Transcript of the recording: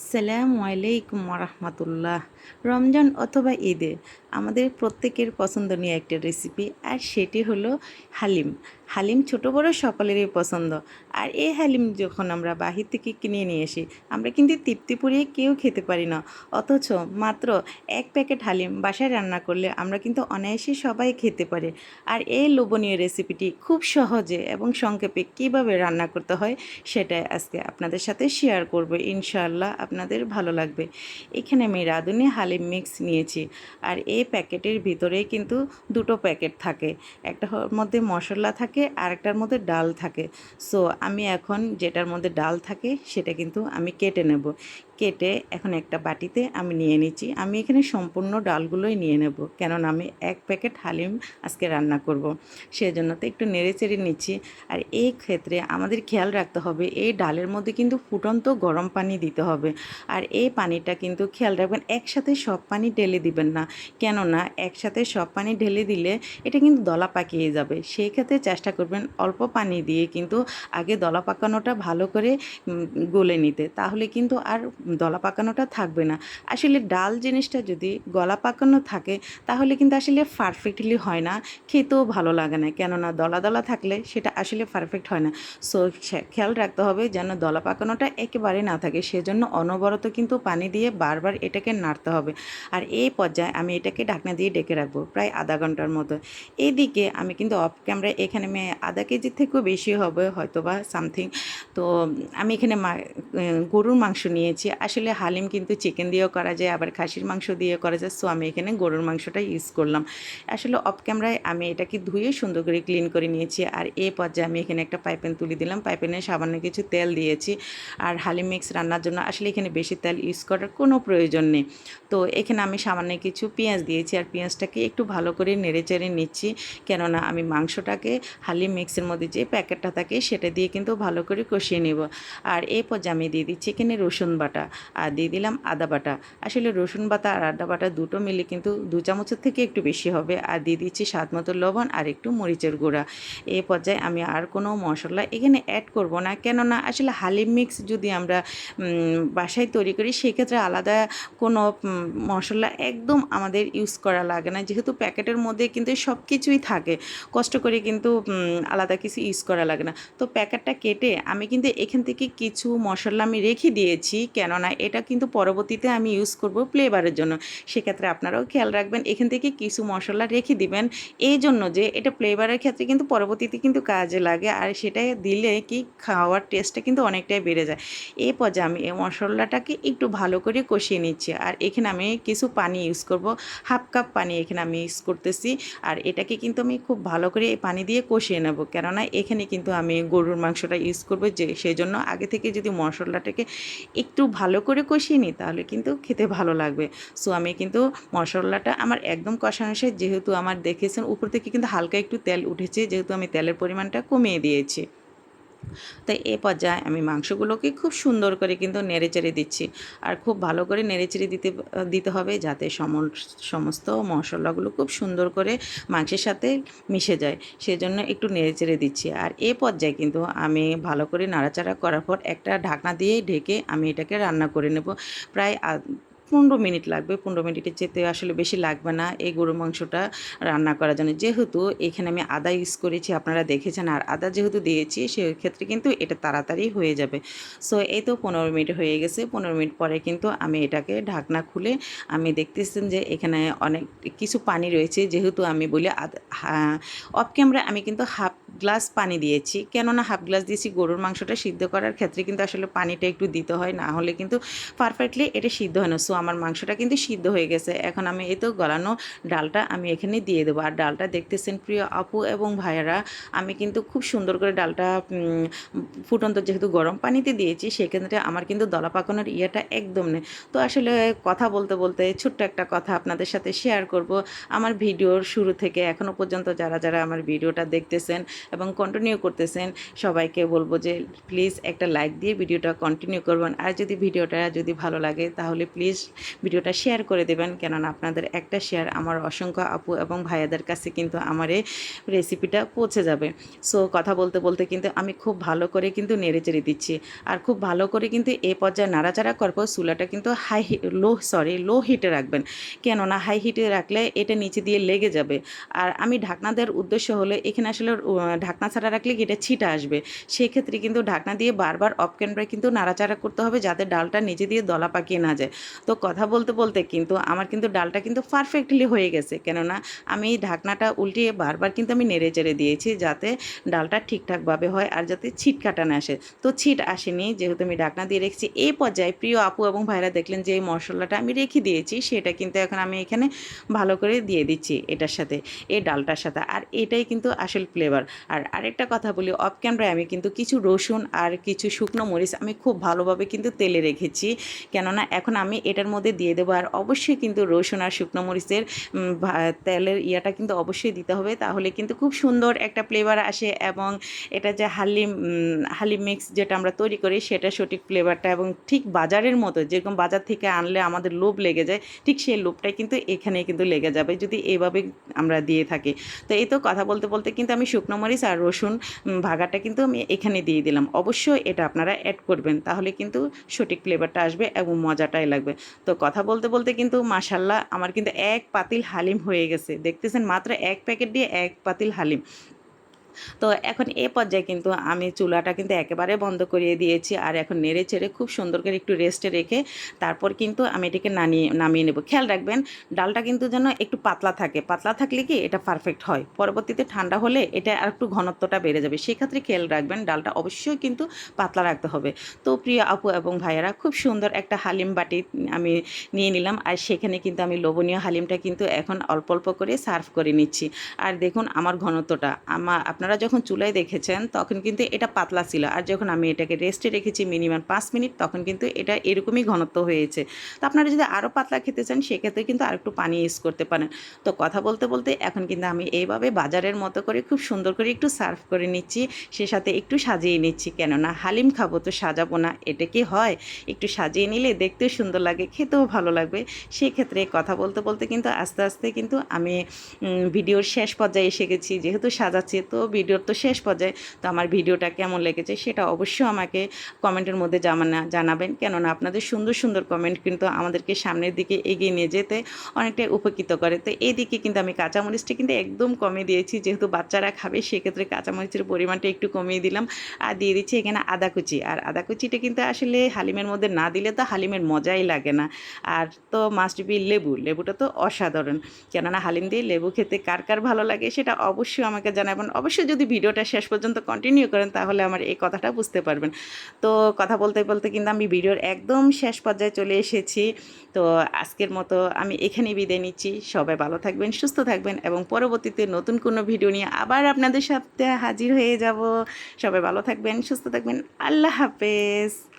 আসসালামু আলাইকুম রহমতুল্লাহ রমজান অথবা ঈদে আমাদের প্রত্যেকের পছন্দনীয় একটা রেসিপি আর সেটি হলো হালিম। হালিম ছোট বড় সকলেরই পছন্দ। আর এই হালিম যখন আমরা বাহির থেকে কিনে নিয়ে আসি, আমরা কিন্তু তৃপ্তি পুড়িয়ে কেউ খেতে পারি না। অথচ মাত্র এক প্যাকেট হালিম বাসায় রান্না করলে আমরা কিন্তু অনায়াসে সবাই খেতে পারে। আর এই লোভনীয় রেসিপিটি খুব সহজে এবং সংক্ষেপে কীভাবে রান্না করতে হয় সেটাই আজকে আপনাদের সাথে শেয়ার করব। ইনশাআল্লাহ আপনাদের ভালো লাগবে। এখানে আমি রাঁধুনি হালিম মিক্স নিয়েছি। আর এই প্যাকেটের ভিতরে কিন্তু দুটো প্যাকেট থাকে। একটা মধ্যে মশলা থাকে আর একটার মধ্যে ডাল থাকে। সো আমি এখন যেটার মধ্যে ডাল থাকে, সেটা কিন্তু আমি কেটে নেব। কেটে এখন একটা বাটিতে আমি নিয়ে নিচ্ছি। আমি এখানে সম্পূর্ণ ডালগুলোই নিয়ে নেব। কেননা আমি এক প্যাকেট হালিম আজকে রান্না করব। সেজন্য তো একটু নেড়ে চেড়ে নিচ্ছি। আর এই ক্ষেত্রে আমাদের খেয়াল রাখতে হবে, এই ডালের মধ্যে কিন্তু ফুটন্ত গরম পানি দিতে হবে। আর এই পানিটা কিন্তু খেয়াল রাখবেন, একসাথে সব পানি ঢেলে দিবেন না। কেননা একসাথে সব পানি ঢেলে দিলে এটা কিন্তু দলা পাকিয়ে যাবে। সেই ক্ষেত্রে চেষ্টা করবেন অল্প পানি দিয়ে কিন্তু আগে দলা পাকানোটা ভালো করে গলে নিতে। তাহলে কিন্তু আর দলা পাকানোটা থাকবে না। আসলে ডাল জিনিসটা যদি গলা পাকানো থাকে, তাহলে কিন্তু আসলে পারফেক্টলি হয় না। খেতেও ভালো লাগে না। কেননা দলা দলা থাকলে সেটা আসলে পারফেক্ট হয় না। সো খেয়াল রাখতে হবে যেন দলা পাকানোটা একেবারে না থাকে। সেজন্য অনবরত কিন্তু পানি দিয়ে বারবার এটাকে নাড়তে হবে। আর এই পর্যায়ে আমি এটাকে ঢাকনা দিয়ে ডেকে রাখব প্রায় আধা ঘণ্টার মতো। এইদিকে আমি কিন্তু অফ ক্যামেরায় এখানে আমি আধা কেজির থেকেও বেশি হবে হয়তো বা সামথিং তো, আমি এখানে গরুর মাংস নিয়েছি। আসলে হালিম কিন্তু চিকেন দিয়েও করা যায়, আবার খাসির মাংস দিয়ে করা যায়। সো আমি এখানে গরুর মাংসটা ইউজ করলাম। আসলে অফ ক্যামেরায় আমি এটাকে ধুয়ে সুন্দর করে ক্লিন করে নিয়েছি। আর এই পর্যায়ে আমি এখানে একটা পাইপেন তুলে দিলাম। পাইপেনে সামান্য কিছু তেল দিয়েছি। আর হালিম মিক্স রান্নার জন্য আসলে এখানে বেশি তেল ইউজ করার কোনো প্রয়োজন নেই। তো এখানে আমি সামান্য কিছু পেঁয়াজ দিয়েছি। আর পেঁয়াজটাকে একটু ভালো করে নেড়ে চেড়ে নিচ্ছি। কেননা আমি মাংসটাকে হালিম মিক্সের মধ্যে যে প্যাকেটটা থাকে, সেটা দিয়ে কিন্তু ভালো করে কষিয়ে নেব। আর এই পর্যায়ে আমি দিয়ে দিচ্ছি এখানে রসুন বাটা। আর দিয়ে দিলাম আদা বাটা। আসলে রসুন বাটা আর আদা বাটা দুটো মিলে কিন্তু দু চামচের থেকে একটু বেশি হবে। আর দিয়ে দিচ্ছি স্বাদ মতো লবণ আর একটু মরিচের গুঁড়া। এই পর্যায়ে আমি আর কোনো মশলা এখানে অ্যাড করব না। কেননা আসলে হালিম মিক্স যদি আমরা বাসায় তৈরি করি, সেক্ষেত্রে আলাদা কোনো মশলা একদম আমাদের ইউজ করা লাগে না। যেহেতু প্যাকেটের মধ্যে কিন্তু সব কিছুই থাকে। কষ্ট করে কিন্তু আলাদা কিছু ইউজ করা লাগে না। তো প্যাকেটটা কেটে আমি কিন্তু এখান থেকে কিছু মশলা আমি রেখে দিয়েছি। কেননা এটা কিন্তু পরবর্তীতে আমি ইউজ করব ফ্লেভারের জন্য। সেক্ষেত্রে আপনারাও খেয়াল রাখবেন, এখান থেকে কিছু মশলা রেখে দিবেন। এই জন্য যে এটা ফ্লেভারের ক্ষেত্রে কিন্তু পরবর্তীতে কিন্তু কাজে লাগে, আর সেটা দিলে কি খাওয়ার টেস্টটা কিন্তু অনেকটাই বেড়ে যায়। এই পর্যায়ে আমি এই মশলাটাকে একটু ভালো করে কষিয়ে নিচ্ছি, আর এখানে আমি কিছু পানি ইউজ করব। হাফ কাপ পানি এখানে আমি ইউজ করতেছি, আর এটাকে কিন্তু আমি খুব ভালো করে এই পানি দিয়ে কষিয়ে নেব। কেননা এখানে কিন্তু আমি গরুর মাংসটা ইউজ করব যে সেই জন্য আগে থেকে যদি মশলাটাকে একটু ভালো করে কষিয়ে নিই, তাহলে কিন্তু খেতে ভালো লাগবে। সো, আমি কিন্তু মশলাটা আমার একদম কষানো শেষ, যেহেতু আমার দেখেছেন উপর থেকে কিন্তু হালকা একটু তেল উঠেছে, যেহেতু আমি তেলের পরিমাণটা কমিয়ে দিয়েছি। তাই এ পর্যায়ে আমি মাংসগুলোকে খুব সুন্দর করে কিন্তু নেড়ে চেড়ে দিচ্ছি। আর খুব ভালো করে নেড়েচেড়ে দিতে দিতে হবে যাতে সমস্ত মশলাগুলো খুব সুন্দর করে মাংসের সাথে মিশে যায়। সেজন্য একটু নেড়ে চেড়ে দিচ্ছি। আর এ পর্যায়ে কিন্তু আমি ভালো করে নাড়াচাড়া করার পর একটা ঢাকনা দিয়ে ঢেকে আমি এটাকে রান্না করে নেব। প্রায় পনেরো মিনিট লাগবে, পনেরো মিনিটের যেতে আসলে বেশি লাগবে না এই গরু মাংসটা রান্না করার জন্য। যেহেতু এখানে আমি আদা ইউজ করেছি, আপনারা দেখেছেন, আর আদা যেহেতু দিয়েছি, সেক্ষেত্রে কিন্তু এটা তাড়াতাড়ি হয়ে যাবে। সো এই তো পনেরো মিনিট হয়ে গেছে, পনেরো মিনিট পরে কিন্তু আমি এটাকে ঢাকনা খুলে আমি দেখতেছেন যে এখানে অনেক কিছু পানি রয়েছে। যেহেতু আমি বলি অফ ক্যামেরা আমি কিন্তু হাফ গ্লাস পানি দিয়েছি। কেননা হাফ গ্লাস দিয়েছি গরুর মাংসটা সিদ্ধ করার ক্ষেত্রে কিন্তু আসলে পানিটা একটু দিতে হয়, না হলে কিন্তু পারফেক্টলি এটা সিদ্ধ হয় না। সো আমার মাংসটা কিন্তু সিদ্ধ হয়ে গেছে। এখন আমি এই তো গলানো ডালটা আমি এখানে দিয়ে দেবো। আর ডালটা দেখতেছেন প্রিয় আপু এবং ভাইয়ারা, আমি কিন্তু খুব সুন্দর করে ডালটা ফুটন্ত যেহেতু গরম পানিতে দিয়েছি, সেক্ষেত্রে আমার কিন্তু দলা পাকানোর ইয়েটা একদম নেই। তো আসলে কথা বলতে বলতে ছোট্ট একটা কথা আপনাদের সাথে শেয়ার করব। আমার ভিডিওর শুরু থেকে এখনও পর্যন্ত যারা যারা আমার ভিডিওটা দেখতেছেন এবং কন্টিনিউ করতেছেন, সবাইকে বলব যে প্লিজ একটা লাইক দিয়ে ভিডিওটা কন্টিনিউ করবেন। আর যদি ভিডিওটা যদি ভালো লাগে তাহলে প্লিজ ভিডিওটা শেয়ার করে দেবেন। কেননা আপনাদের একটা শেয়ার আমার অসংখ্য আপু এবং ভাইয়াদের কাছে কিন্তু আমার এই রেসিপিটা পৌঁছে যাবে। সো কথা বলতে বলতে কিন্তু আমি খুব ভালো করে কিন্তু নেড়ে চেড়ে দিচ্ছি। আর খুব ভালো করে কিন্তু এ পর্যায়ে নাড়াচাড়া করব চুলাটা কিন্তু হাই লো সরি লো হিটে রাখবেন। কেননা হাই হিটে রাখলে এটা নিচে দিয়ে লেগে যাবে। আর আমি ঢাকনা দেওয়ার উদ্দেশ্য হলো এখানে আসলে ঢাকনা ছাড়া রাখলে এটা ছিটা আসবে? সেক্ষেত্রে কিন্তু ঢাকনা দিয়ে বারবার অফ ক্যামেরায় কিন্তু নাড়াচাড়া করতে হবে যাতে ডালটা নিচে দিয়ে দলা পাকিয়ে না যায়। তো কথা বলতে বলতে কিন্তু আমার কিন্তু ডালটা কিন্তু পারফেক্টলি হয়ে গেছে। কেননা আমি ঢাকনাটা উল্টিয়ে বারবার কিন্তু আমি নেড়ে চেড়ে দিয়েছি যাতে ডালটা ঠিকঠাকভাবে হয় আর যাতে ছিটকাটা না আসে। তো ছিট আসেনি, যেহেতু আমি ঢাকনা দিয়ে রেখেছি এই পর্যায়ে প্রিয় আপু এবং ভাইরা দেখলেন যে এই মশলাটা আমি রেখে দিয়েছি, সেটা কিন্তু এখন আমি এখানে ভালো করে দিয়ে দিচ্ছি এটার সাথে এই ডালটার সাথে। আর এটাই কিন্তু আসল ফ্লেভার আর আরেকটা কথা বলি অফ ক্যামেরায় আমি কিন্তু কিছু রসুন আর কিছু শুকনো মরিচ আমি খুব ভালোভাবে কিন্তু তেলে রেখেছি। কেননা এখন আমি এটার মধ্যে দিয়ে দেবো। আর অবশ্যই কিন্তু রসুন আর শুকনো মরিচের তেলের ইয়াটা কিন্তু অবশ্যই দিতে হবে। তাহলে কিন্তু খুব সুন্দর একটা ফ্লেভার আসে এবং এটা যে হালিম হালিম মিক্স যেটা আমরা তৈরি করি সেটা সঠিক ফ্লেভারটা এবং ঠিক বাজারের মতো যেরকম বাজার থেকে আনলে আমাদের লোভ লেগে যায়, ঠিক সেই লোভটাই কিন্তু এখানে কিন্তু লেগে যাবে যদি এভাবে আমরা দিয়ে থাকি। তো এই তো কথা বলতে বলতে কিন্তু আমি শুকনো মরিচ আর রসুন ভাগাটা কিন্তু আমি এখানে দিয়ে দিলাম। অবশ্যই এটা আপনারা অ্যাড করবেন, তাহলে কিন্তু সঠিক ফ্লেভারটা আসবে এবং মজাটাই লাগবে। তো কথা বলতে বলতে কিন্তু মাশাল্লাহ আমার কিন্তু এক পাতিল হালিম হয়ে গেছে। দেখতেছেন মাত্র এক প্যাকেট দিয়ে এক পাতিল হালিম। তো এখন এ পর্যায়ে কিন্তু আমি চুলাটা কিন্তু একেবারে বন্ধ করিয়ে দিয়েছি আর এখন নেড়ে চেড়ে খুব সুন্দর করে একটু রেস্টে রেখে তারপর কিন্তু আমি এটাকে নামিয়ে নামিয়ে নেব। খেয়াল রাখবেন, ডালটা কিন্তু যেন একটু পাতলা থাকে। পাতলা থাকলে কি এটা পারফেক্ট হয়। পরবর্তীতে ঠান্ডা হলে এটা আর একটু ঘনত্বটা বেড়ে যাবে। সেক্ষেত্রে খেয়াল রাখবেন, ডালটা অবশ্যই কিন্তু পাতলা রাখতে হবে। তো প্রিয় আপু এবং ভাইয়ারা, খুব সুন্দর একটা হালিম বাটি আমি নিয়ে নিলাম আর সেখানে কিন্তু আমি লোভনীয় হালিমটা কিন্তু এখন অল্প অল্প করে সার্ভ করে নিচ্ছি। আর দেখুন আমার ঘনত্বটা আমার আপনারা যখন চুলায় দেখেছেন, তখন কিন্তু এটা পাতলা ছিল। আর যখন আমি এটাকে রেস্টে রেখেছি মিনিমাম পাঁচ মিনিট, তখন কিন্তু এটা এরকমই ঘনত্ব হয়েছে। তো আপনারা যদি আরও পাতলা খেতে চান, সেক্ষেত্রে কিন্তু আর একটু পানি ইউজ করতে পারেন। তো কথা বলতে বলতে এখন কিন্তু আমি এইভাবে বাজারের মতো করে খুব সুন্দর করে একটু সার্ভ করে নিচ্ছি। সে সাথে একটু সাজিয়ে নিচ্ছি। কেননা হালিম খাব তো সাজাবো না, এটা কি হয়? একটু সাজিয়ে নিলে দেখতেও সুন্দর লাগে, খেতেও ভালো লাগবে। সেক্ষেত্রে কথা বলতে বলতে কিন্তু আস্তে আস্তে কিন্তু আমি ভিডিওর শেষ পর্যায়ে এসে গেছি। যেহেতু সাজাচ্ছি, তো ভিডিওর তো শেষ পর্যায়ে, তো আমার ভিডিওটা কেমন লেগেছে সেটা অবশ্যই আমাকে কমেন্টের মধ্যে জানা জানাবেন। কেননা আপনাদের সুন্দর সুন্দর কমেন্ট কিন্তু আমাদেরকে সামনের দিকে এগিয়ে নিয়ে যেতে অনেকটাই উপকৃত করে। তো এই দিকে কিন্তু আমি কাঁচামরিচটা কিন্তু একদম কমিয়ে দিয়েছি, যেহেতু বাচ্চারা খাবে সেক্ষেত্রে কাঁচামরিচের পরিমাণটা একটু কমিয়ে দিলাম। আর দিয়ে দিচ্ছি এখানে আদা কুচি। আর আদা কুচিটা কিন্তু আসলে হালিমের মধ্যে না দিলে তো হালিমের মজাই লাগে না। আর তো মাস্ট বি লেবু। লেবুটা তো অসাধারণ। কেননা হালিম দিয়ে লেবু খেতে কার কার ভালো লাগে সেটা অবশ্যই আমাকে জানাবেন। অবশ্যই যদি ভিডিওটা শেষ পর্যন্ত কন্টিনিউ করেন, তাহলে আমার এই কথাটা বুঝতে পারবেন। তো কথা বলতে বলতে কিন্তু আমি ভিডিওর একদম শেষ পর্যায়ে চলে এসেছি। তো আজকের মতো আমি এখানেই বিদায় নিচ্ছি। সবাই ভালো থাকবেন, সুস্থ থাকবেন এবং পরবর্তীতে নতুন কোনো ভিডিও নিয়ে আবার আপনাদের সাথে হাজির হয়ে যাব। সবাই ভালো থাকবেন, সুস্থ থাকবেন। আল্লাহ হাফেজ।